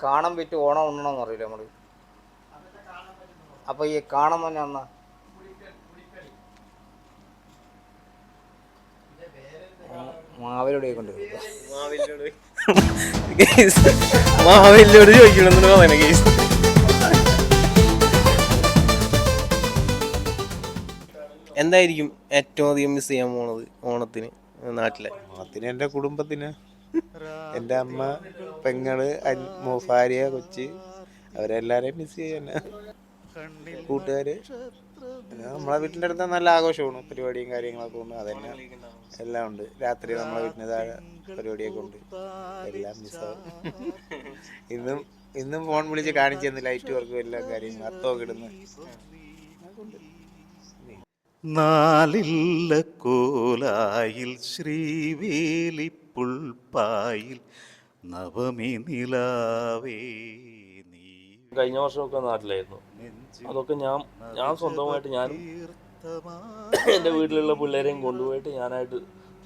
കാണം വിറ്റ് ഓണം ഉണ്ണണമെന്ന് അറിയില്ല നമ്മൾ അപ്പൊ ഈ കാണം തന്നെ എന്നാ മാവിലൂടെ കൊണ്ട് മാവിലോട് ചോദിക്കണം പറയുന്നത് എന്തായിരിക്കും ഏറ്റവും അധികം മിസ് ചെയ്യാൻ പോണത് ഓണത്തിന് നാട്ടിലെ? ഓണത്തിന് എന്റെ കുടുംബത്തിന് എന്റെ അമ്മ പെങ്ങൾ ഭാര്യ കൊച്ച് അവരെല്ലാരെയും മിസ് ചെയ്യാന കൂട്ടുകാര്. നമ്മളെ വീട്ടിന്റെ അടുത്ത് നല്ല ആഘോഷമാണ്. പരിപാടിയും കാര്യങ്ങളൊക്കെ ഉണ്ട്. അതന്നെ. എല്ലാം ഉണ്ട്. രാത്രി നമ്മളെ വീട്ടിന് പരിപാടിയൊക്കെ ഉണ്ട്. എല്ലാം മിസ്സാവും ഇന്നും ഇന്നും ഫോൺ വിളിച്ച് കാണിച്ചു ലൈറ്റ് വർക്കും എല്ലാ കാര്യങ്ങളും. അത്തൊക്കെ ഇടുന്നു. നാലില്ല കോലായിൽ ശ്രീവേലി പുൽപ്പായിൽ നവമി നിലാവേ നീ. കഴിഞ്ഞ വർഷമൊക്കെ നാട്ടിലായിരുന്നു. അതൊക്കെ ഞാൻ ഞാൻ സ്വന്തമായിട്ട് ഞാൻ എന്റെ വീട്ടിലുള്ള പിള്ളേരെയും കൊണ്ടുപോയിട്ട് ഞാനായിട്ട്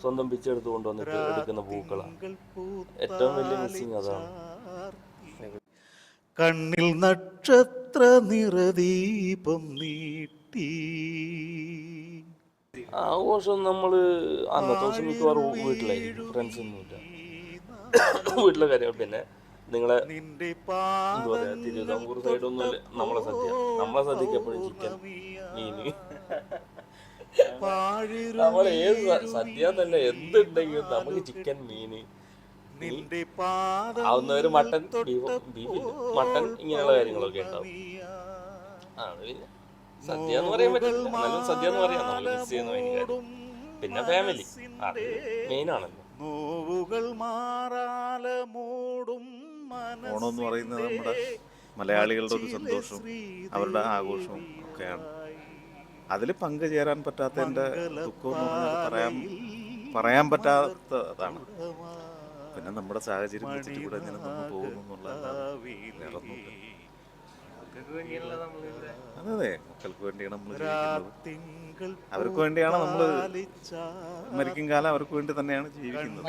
സ്വന്തം പിച്ചെടുത്ത് കൊണ്ടുവന്നിട്ട് എടുക്കുന്ന പൂക്കളാണ്. ഏറ്റവും വലിയ മിസ്സിങ് അതാണ്. കണ്ണിൽ നക്ഷത്ര നിറദീപം നീട്ടി. ആഘോഷം നമ്മൾ അന്നത്തെ ദിവസം മിക്കവാറും വീട്ടിലായിരിക്കും. ഫ്രണ്ട്സ് ഒന്നുമില്ല. വീട്ടിലെ കാര്യങ്ങൾ പിന്നെ നിങ്ങളെ എന്താ പറയാ തിരുവിതാംകൂർ സൈഡൊന്നും അല്ല നമ്മളെ സദ്യ. നമ്മളെ സദ്യക്ക് എപ്പോഴും ചിക്കൻ മീന് നമ്മൾ ഏത് സദ്യ തന്നെ എന്തുണ്ടെങ്കിലും നമുക്ക് ചിക്കൻ മീന്. ആവുന്നവര് മട്ടൻ ബീഫ് ബീഫില്ല. മട്ടൻ ഇങ്ങനെയുള്ള കാര്യങ്ങളൊക്കെ ഉണ്ടാവും. ആണ് പിന്നെ സദ്യ എന്ന് പറയാൻ പറ്റില്ല. എന്നാലും സദ്യ എന്ന് പറയാം. നമ്മൾ മിസ് ചെയ്യുന്ന ഭയങ്കര പിന്നെ ഫാമിലി അത് മെയിൻ ആണല്ലോ. നോവുകൾ മാറാല മൂടും ഓണം എന്ന് പറയുന്നത് നമ്മുടെ മലയാളികളുടെ ഒരു സന്തോഷവും അവരുടെ ആഘോഷവും ഒക്കെയാണ്. അതിൽ പങ്കുചേരാൻ പറ്റാത്ത എന്റെ ദുഃഖം പറയാൻ പറയാൻ പറ്റാത്തതാണ്. പിന്നെ നമ്മുടെ സാഹചര്യം വെച്ചിട്ട് കൂടെ ഇങ്ങനെ നമ്മൾ പോകുന്നു എന്നുള്ള വേറെ ഒന്നുമില്ല. അതെ മക്കൾക്ക് വേണ്ടിയാണ് നമ്മൾ ജീവിക്കുന്നത്. അവർക്ക് വേണ്ടിയാണ് നമ്മൾ മരിക്കും കാലം അവർക്ക് വേണ്ടി തന്നെയാണ് ജീവിക്കുന്നത്.